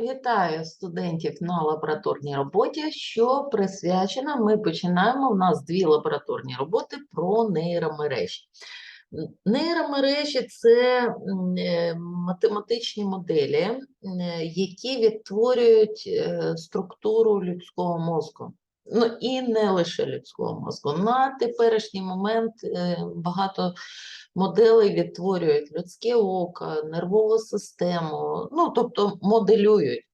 Вітаю студентів на лабораторній роботі, що присвячена. Ми починаємо. У нас дві лабораторні роботи про нейромережі. Нейромережі це е, математичні моделі, е, які відтворюють е, структуру людського мозку. Ну і не лише людського мозку. На теперішній момент багато моделей відтворюють людське око, нервову систему, ну тобто моделюють.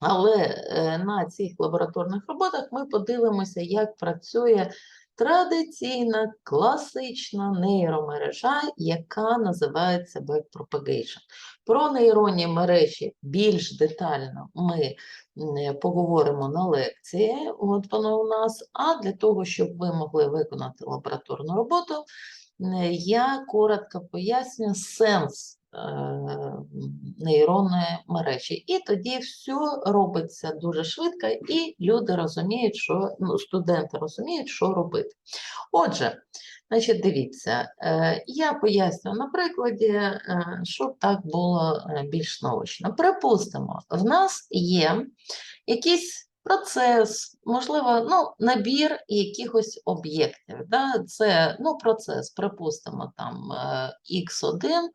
Але е, на цих лабораторних роботах ми подивимося, як працює традиційна класична нейромережа, яка називається backpropagation. Про нейронні мережі більш детально ми поговоримо на лекції, от воно у нас. А для того, щоб ви могли виконати лабораторну роботу, Е, Я коротко поясню сенс е, нейронної мережі. І тоді все робиться дуже швидко, і люди розуміють, що ну, студенти розуміють, що робити. Отже, значить, дивіться, е, я поясню на прикладі, е, щоб так було е, більш наочно. Припустимо, в нас є якийсь процес, можливо, ну, набір якихось об'єктів. Да? Це ну, процес, припустимо, там е, X1,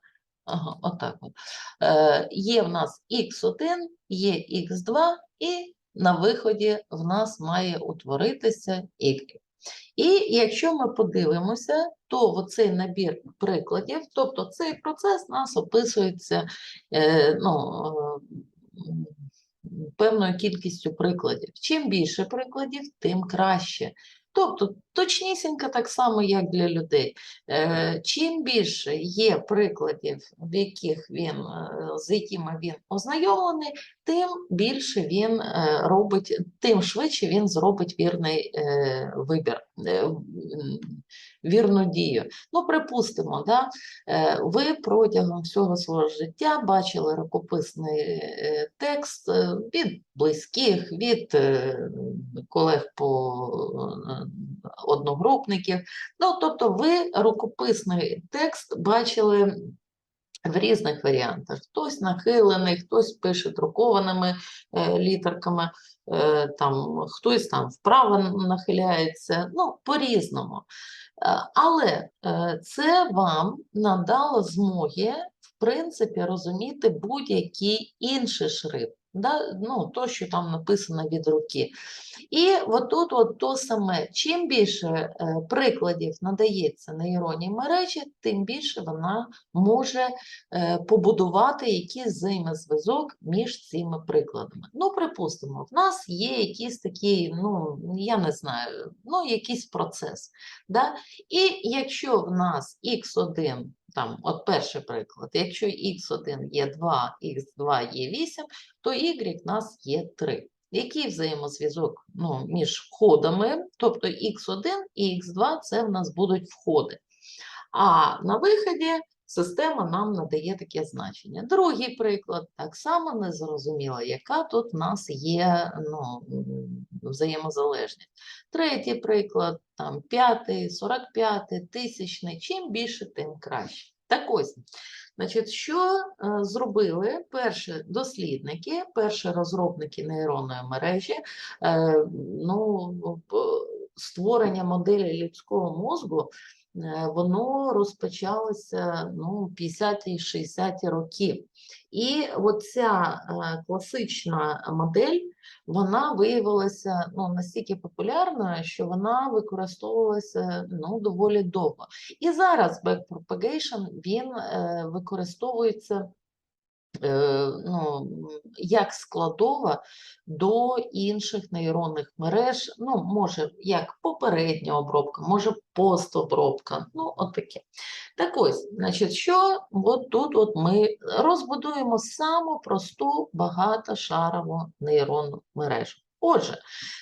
ага, отак от. Е, є в нас X1, є X2, і на виході в нас має утворитися Y. І якщо ми подивимося, то оцей набір прикладів, тобто цей процес нас описується е, ну, е, певною кількістю прикладів. Чим більше прикладів, тим краще. Тобто точнісінько так само, як для людей. Е, Чим більше є прикладів, в яких він, е, з якими він ознайомлений, тим більше він е, робить, тим швидше він зробить вірний вибір, вірну дію. Ну, припустимо, да, ви протягом всього свого життя бачили рукописний текст від близьких, від колег по одногрупників. Ну, тобто, ви рукописний текст бачили в різних варіантах. Хтось нахилений, хтось пише друкованими е, літерками, е, там, хтось там вправо нахиляється, ну, по-різному. Е, Але е, це вам надало змоги, в принципі, розуміти будь-який інший шрифт. Да? Ну, то, що там написано від руки. І отут от то саме, чим більше е, прикладів надається нейронній мережі, тим більше вона може е, побудувати якийсь взаємозв'язок між цими прикладами. Ну, припустимо, в нас є якийсь такий, ну, я не знаю, ну, якийсь процес. Да? І якщо в нас x1, там, от перший приклад, якщо х1 є 2, х2 є 8, то y в нас є 3. Який взаємозв'язок ну, між входами, тобто х1 і х2 це в нас будуть входи. А на виході система нам надає таке значення. Другий приклад, так само незрозуміло, яка тут в нас є ну, взаємозалежність. Третій приклад, там, п'ятий, 45, тисячний, чим більше, тим краще. Так ось, значить, що е, зробили перші дослідники, перші розробники нейронної мережі, е, ну, створення моделі людського мозку, воно розпочалося ну, 50-ті, 60-ті роки. І оця е, класична модель, вона виявилася ну, настільки популярною, що вона використовувалася ну, доволі довго. І зараз backpropagation, він е, використовується е, ну, як складова до інших нейронних мереж, ну, може, як попередня обробка, може постобробка, ну, от таке. Так ось, значить, що от тут от ми розбудуємо саму просту багатошарову нейронну мережу. Отже,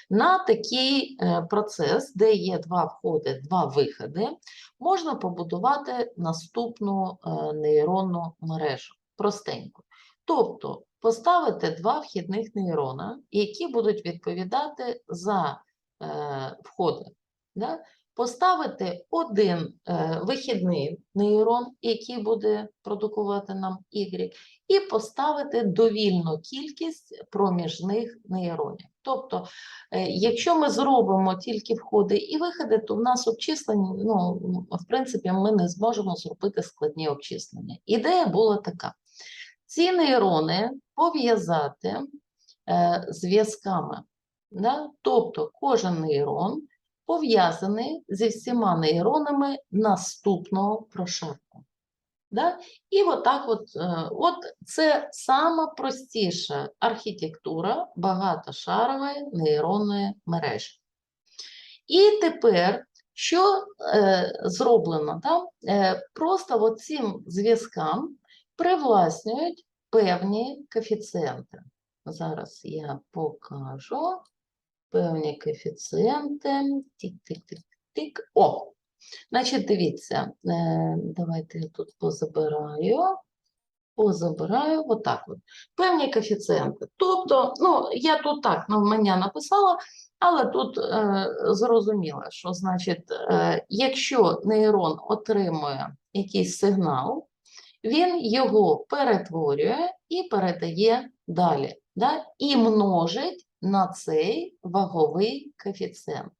на такий е, процес, де є два входи, два виходи, можна побудувати наступну е, нейронну мережу простенько. Тобто поставити два вхідних нейрона, які будуть відповідати за е, входи. Да? поставити один е, вихідний нейрон, який буде продукувати нам Y, і поставити довільну кількість проміжних нейронів. Тобто, е, якщо ми зробимо тільки входи і виходи, то в нас обчислення, ну, в принципі, ми не зможемо зробити складні обчислення. Ідея була така: ці нейрони пов'язати е, зв'язками. Да? Тобто кожен нейрон пов'язаний зі всіма нейронами наступного прошарку. Да? І отак от, е, от це сама простіша архітектура багатошарової нейронної мережі. І тепер, що е, зроблено? Да? Е, просто цим зв'язкам привласнюють певні коефіцієнти. Зараз я покажу певні коефіцієнти. Тик-тик-тик-тик. О! Значить, дивіться, е, давайте я тут позабираю. Позабираю, отак от. Певні коефіцієнти. Тобто, ну, я тут так навмання написала, але тут е, зрозуміло, що значить, е, якщо нейрон отримує якийсь сигнал, він його перетворює і передає далі, да? і множить на цей ваговий коефіцієнт.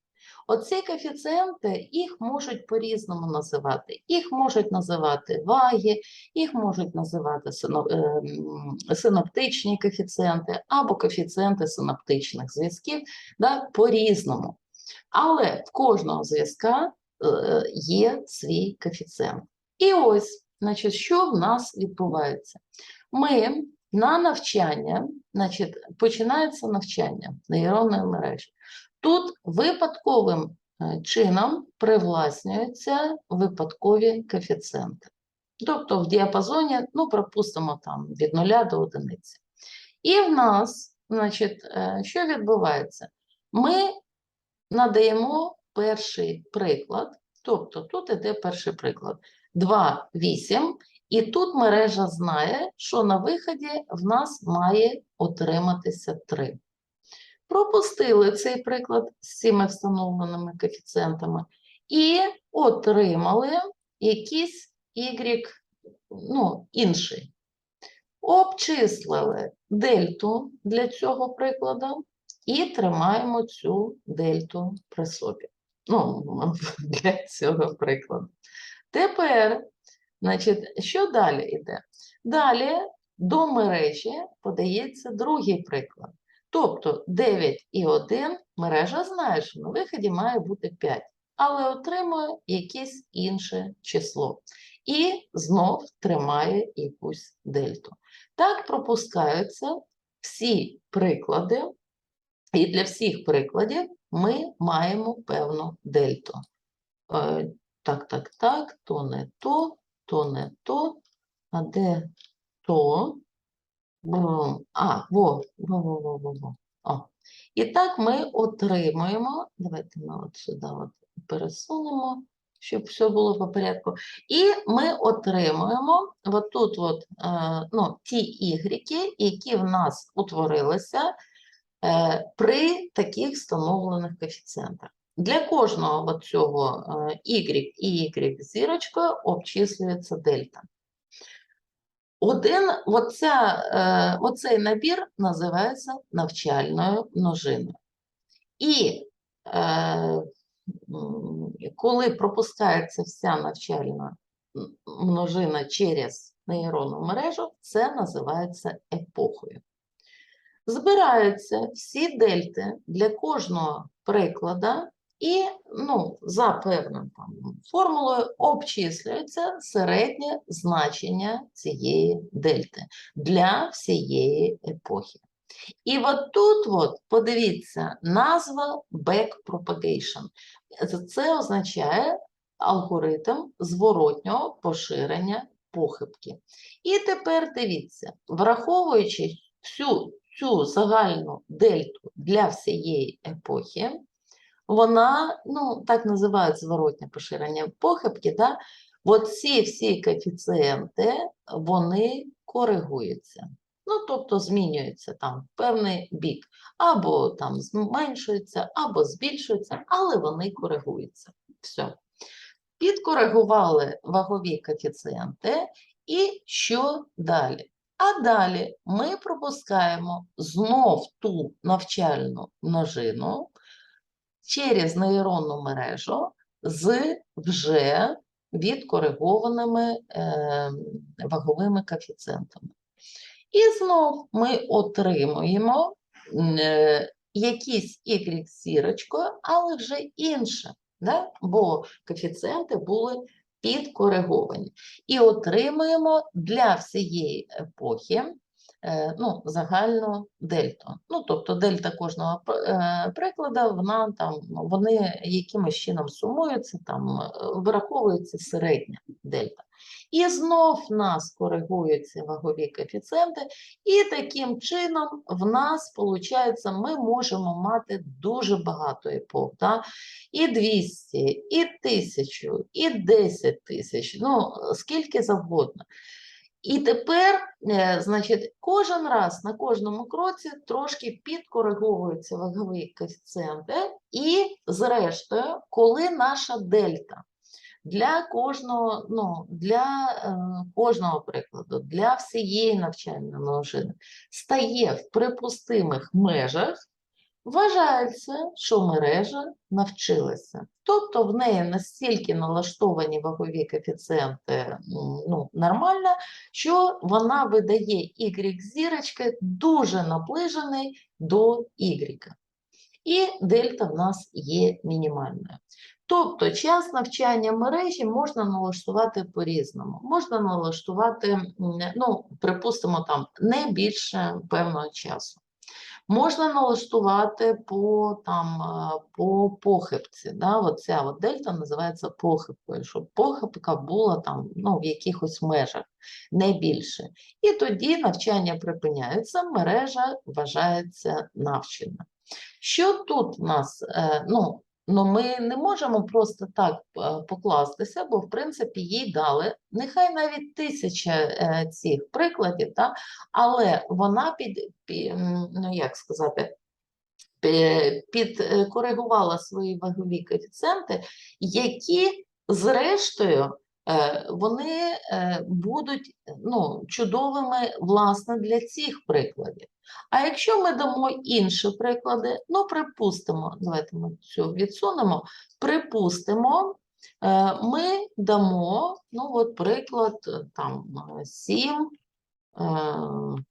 Оці коефіцієнти їх можуть по-різному називати. Їх можуть називати ваги, їх можуть називати ем, синоптичні коефіцієнти або коефіцієнти синаптичних зв'язків да, по-різному. Але в кожного зв'язка е, є свій коефіцієнт. І ось, значить, що в нас відбувається? Ми на навчання, значить, починається навчання нейронної мережі. Тут випадковим е, чином привласнюються випадкові коефіцієнти. Тобто в діапазоні, ну, пропустимо там від 0 до 1. І в нас, значить, е, що відбувається? Ми надаємо перший приклад, тобто тут іде перший приклад 2, 8, і тут мережа знає, що на виході в нас має отриматися 3. Пропустили цей приклад з цими встановленими коефіцієнтами і отримали якийсь Y, ну, інший. Обчислили дельту для цього прикладу і тримаємо цю дельту при собі. Ну, для цього прикладу. Тепер, значить, що далі йде? Далі до мережі подається другий приклад. Тобто 9 і 1 мережа знає, що на виході має бути 5, але отримує якесь інше число. І знов тримає якусь дельту. Так пропускаються всі приклади, і для всіх прикладів ми маємо певну дельту. Так, так, так, то не то, то не то, а де то? А, во, во, во, во, во, во. О. І так ми отримуємо, давайте ми от сюди от пересунемо, щоб все було по порядку. І ми отримуємо от тут от, е, ну, ті ігріки, які в нас утворилися е, при таких встановлених коефіцієнтах. Для кожного цього е, y і y зірочкою обчислюється дельта. Один, оця, е, оцей набір називається навчальною множиною. І е, коли пропускається вся навчальна множина через нейронну мережу, це називається епохою. Збираються всі дельти для кожного прикладу і ну, за певною там, формулою обчислюється середнє значення цієї дельти для всієї епохи. І от тут, от, подивіться, назва backpropagation. Це- означає алгоритм зворотнього поширення похибки. І тепер дивіться, враховуючи всю цю загальну дельту для всієї епохи, вона, ну, так називають зворотне поширення похибки, да? от ці всі коефіцієнти, вони коригуються. Ну, тобто змінюються там певний бік, або там зменшуються, або збільшуються, але вони коригуються. Все. Підкоригували вагові коефіцієнти. І що далі? А далі ми пропускаємо знов ту навчальну множину через нейронну мережу з вже відкоригованими е, ваговими коефіцієнтами. І знов ми отримуємо е, якісь y зірочкою, але вже інше, да? бо коефіцієнти були підкориговані. І отримуємо для всієї епохи ну, загальну дельту. Ну, тобто дельта кожного е, прикладу, вона там, вони якимось чином сумуються, там е, вираховується середня дельта. І знов в нас коригуються вагові коефіцієнти, і таким чином в нас, виходить, ми можемо мати дуже багато епох. Да? І 200, і 1000, і 10 тисяч, ну, скільки завгодно. І тепер, е, значить, кожен раз на кожному кроці трошки підкориговуються вагові коефіцієнти, і зрештою, коли наша дельта для кожного, ну, для е, кожного прикладу, для всієї навчальної множини стає в припустимих межах, вважається, що мережа навчилася. Тобто в неї настільки налаштовані вагові коефіцієнти ну, нормально, що вона видає y зірочки дуже наближений до y. І дельта в нас є мінімальною. Тобто час навчання мережі можна налаштувати по-різному. Можна налаштувати, ну, припустимо, там не більше певного часу. Можна налаштувати по, там, е, по похибці. Да? Оця от дельта називається похибкою, щоб похибка була там, ну, в якихось межах, не більше. І тоді навчання припиняється, мережа вважається навчена. Що тут в нас? е, Ну, ну ми не можемо просто так е, покластися, бо в принципі їй дали. Нехай навіть тисяча е, цих прикладів, та, але вона під, пі- ну як сказати, підкоригувала свої вагові коефіцієнти, які зрештою вони е, будуть ну, чудовими власне для цих прикладів. А якщо ми дамо інші приклади, ну, припустимо, давайте ми цю відсунемо, припустимо, е, ми дамо, ну, от приклад, е, там, 7,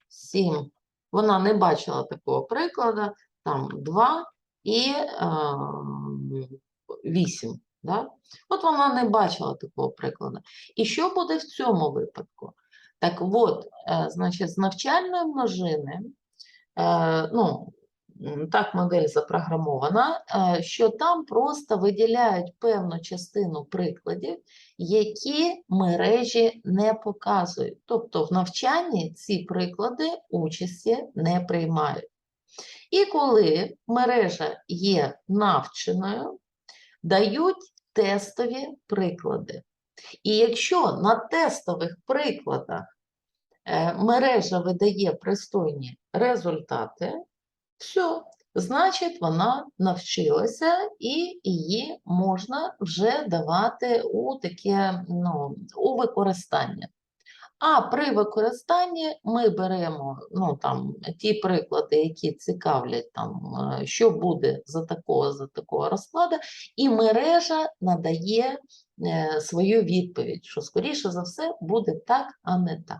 7, вона не бачила такого прикладу, там 2 і 8. Да? От вона не бачила такого прикладу. І що буде в цьому випадку? Так от, е, значить, з навчальної множини, е, ну, так модель запрограмована, е, що там просто виділяють певну частину прикладів, які мережі не показують. Тобто в навчанні ці приклади участі не приймають. І коли мережа є навченою, дають тестові приклади. І якщо на тестових прикладах е, мережа видає пристойні результати, все, значить вона навчилася і її можна вже давати у таке ну, у використання. А при використанні ми беремо ну, там, ті приклади, які цікавлять, там, е, що буде за такого, за такого розкладу, і мережа надає е, свою відповідь, що, скоріше за все, буде так, а не так.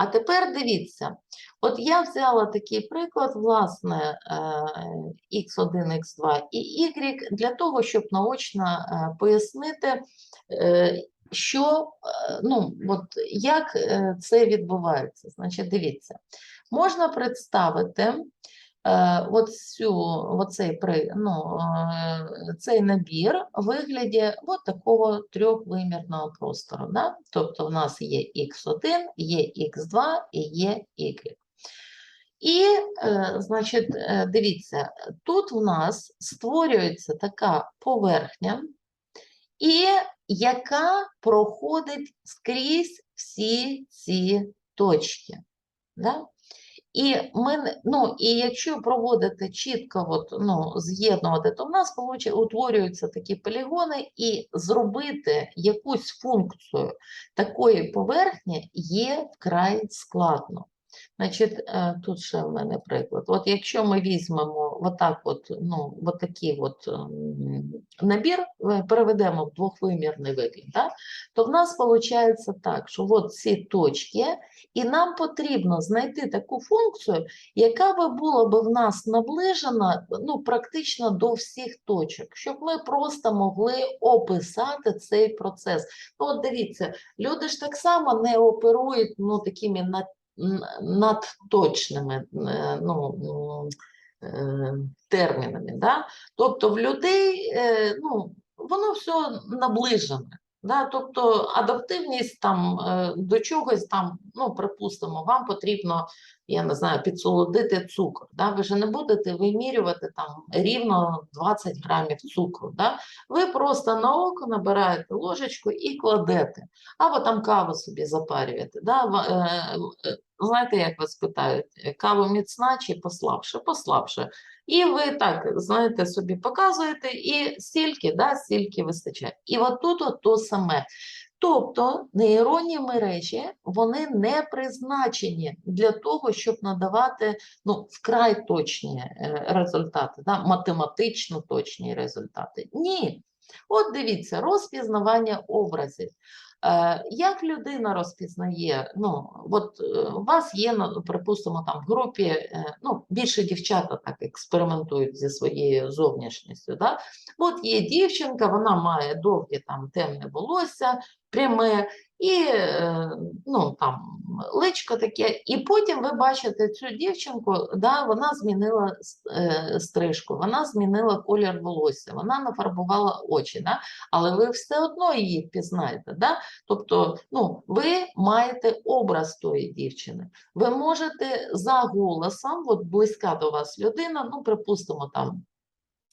А тепер дивіться, от я взяла такий приклад, власне, е, x1, x2 і y, для того, щоб наочно е, пояснити, е, що, е, ну, от як е, це відбувається. Значить, дивіться, можна представити е, от цю, оцей, ну, цей набір в вигляді от такого трьохвимірного простору. Да? Тобто в нас є x1, є x2 і є y. І, значить, дивіться, тут в нас створюється така поверхня, і яка проходить скрізь всі ці точки. Да? І ми, ну, і якщо проводити чітко, от, ну, з'єднувати, то в нас утворюються такі полігони, і зробити якусь функцію такої поверхні є вкрай складно. Значить, е, тут ще в мене приклад. От якщо ми візьмемо отак от, ну, от такий от ем, набір, е, переведемо в двохвимірний вигляд, да, то в нас виходить так, що от ці точки, і нам потрібно знайти таку функцію, яка би була би в нас наближена ну, практично до всіх точок, щоб ми просто могли описати цей процес. Ну, от дивіться, люди ж так само не оперують ну, такими над, н- надточними е, ну, е, термінами. Да? Тобто в людей е, ну, воно все наближене. Да? Тобто адаптивність там е, до чогось там, ну, припустимо, вам потрібно, я не знаю, підсолодити цукор. Да? Ви ж не будете вимірювати там рівно 20 грамів цукру. Да? Ви просто на око набираєте ложечку і кладете, або там каву собі запарюєте. Да? Е, е, Знаєте, як вас питають, кава міцна чи послабше? Послабше. І ви так, знаєте, собі показуєте, і стільки, да, стільки вистачає. І от тут от то саме. Тобто нейронні мережі вони не призначені для того, щоб надавати ну, вкрай точні е, результати, да, математично точні результати. Ні. От дивіться, розпізнавання образів. Е, Як людина розпізнає, ну, от е, у вас є, ну, припустимо, там в групі, е, ну, більше дівчата так експериментують зі своєю зовнішністю, да? От є дівчинка, вона має довге там темне волосся, пряме, і е, ну, там личко таке, і потім ви бачите цю дівчинку, да, вона змінила е, стрижку, вона змінила колір волосся, вона нафарбувала очі, да? але ви все одно її впізнаєте. Да? Тобто, ну, ви маєте образ тої дівчини. Ви можете за голосом, от близька до вас людина, ну, припустимо, там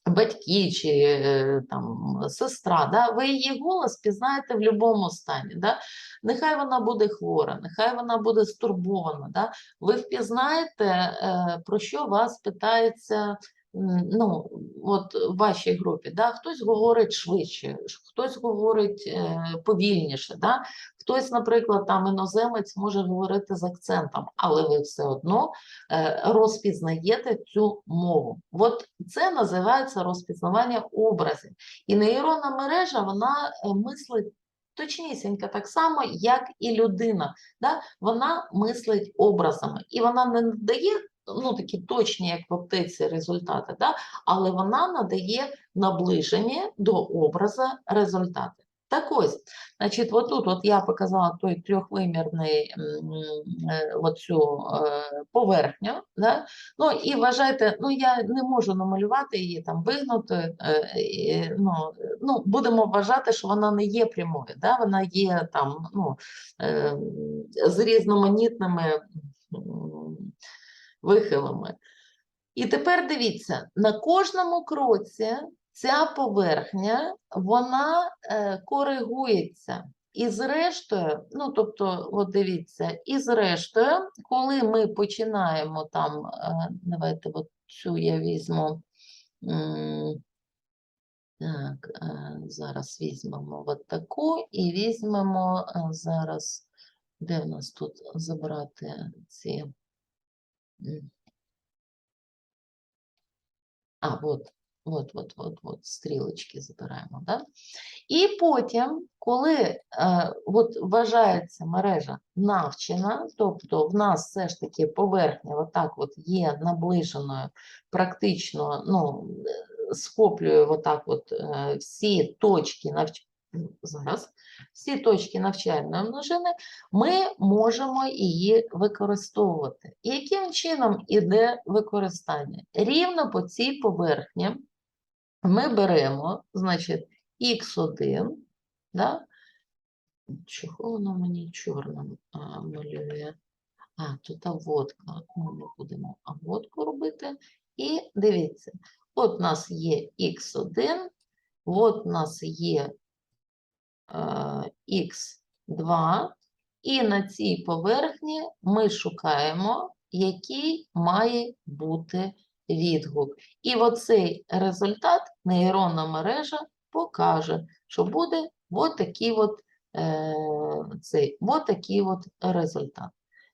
батьки чи е, там сестра, да, ви її голос пізнаєте в будь-якому стані. Да? Нехай вона буде хвора, нехай вона буде стурбована. Да? Ви впізнаєте, е, про що вас питається ну, от в вашій групі. Да? Хтось говорить швидше, хтось говорить е, повільніше. Да? Хтось, наприклад, там іноземець може говорити з акцентом, але ви все одно е, розпізнаєте цю мову. От це називається розпізнавання образів. І нейронна мережа вона е, мислить точнісінько так само, як і людина. Да? Вона мислить образами, і вона не надає ну, такі точні, як в аптеці, результати, да? але вона надає наближені до образа результати. Так ось, значить, отут от я показала той трьохвимірний е, оцю е, поверхню, да? Ну і вважайте, ну я не можу намалювати її там вигнути. е, ну, ну, будемо вважати, що вона не є прямою, да? вона є там ну, з різноманітними вихилами. І тепер дивіться, на кожному кроці ця поверхня вона е, коригується. І зрештою, ну тобто, от дивіться, і зрештою, коли ми починаємо там, е, давайте от цю я візьму. Так, е, зараз візьмемо от таку і візьмемо е, зараз, де в нас тут забрати ці. А, от, от, от, от, от, стрілочки забираємо, да? І потім, коли е, от вважається мережа навчена, тобто в нас все ж таки поверхня отак от є наближеною, практично ну, е, схоплює отак от е, всі точки навч... зараз, всі точки навчальної множини, ми можемо її використовувати. Яким чином іде використання? Рівно по цій поверхні ми беремо, значить, х1, да? чого воно мені чорним малює? А, тут аводка. Ну, Ми будемо аводку робити. І дивіться, от у нас є х1, от у нас є х2, і на цій поверхні ми шукаємо який має бути відгук. І оцей результат нейронна мережа покаже, що буде отакий от, е, цей, отакий от результат.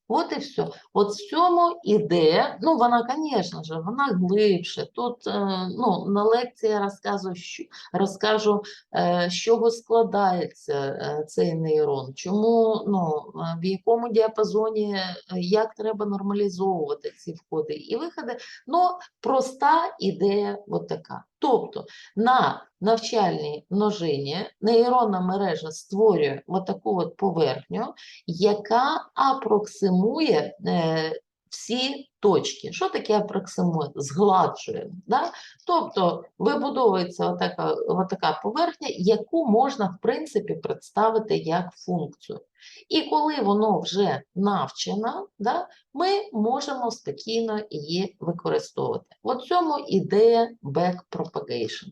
От і все. От в цьому ідея, ну вона, звісно ж, вона глибше. Тут е, ну, на лекції я розказую, що, розкажу, е, з чого складається е, цей нейрон, чому, ну, в якому діапазоні, як треба нормалізовувати ці входи і виходи. Ну, проста ідея от така. Тобто на навчальній множині нейронна мережа створює отаку от поверхню, яка апроксимує е, всі точки. Що таке апроксимує? Згладжує. Да? Тобто вибудовується отака, отака поверхня, яку можна, в принципі, представити як функцію. І коли воно вже навчено, да, ми можемо спокійно її використовувати. От цьому ідея backpropagation.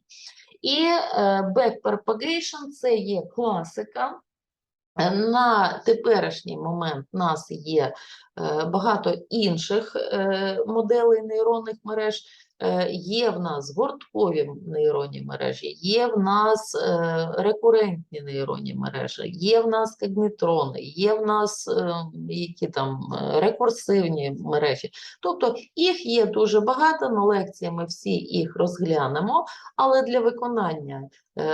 І е, backpropagation – це є класика. Е, На теперішній момент у нас є е, багато інших е, моделей нейронних мереж. Е, Є в нас гурткові нейронні мережі, є в нас е, рекурентні нейронні мережі, є в нас когнітрони, є в нас е, які там рекурсивні мережі. Тобто їх є дуже багато, на лекції ми всі їх розглянемо, але для виконання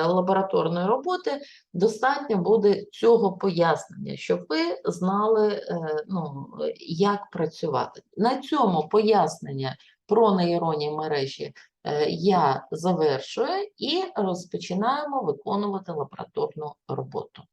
лабораторної роботи достатньо буде цього пояснення, щоб ви знали, ну, як працювати. На цьому пояснення про нейронні мережі е, я завершую і розпочинаємо виконувати лабораторну роботу.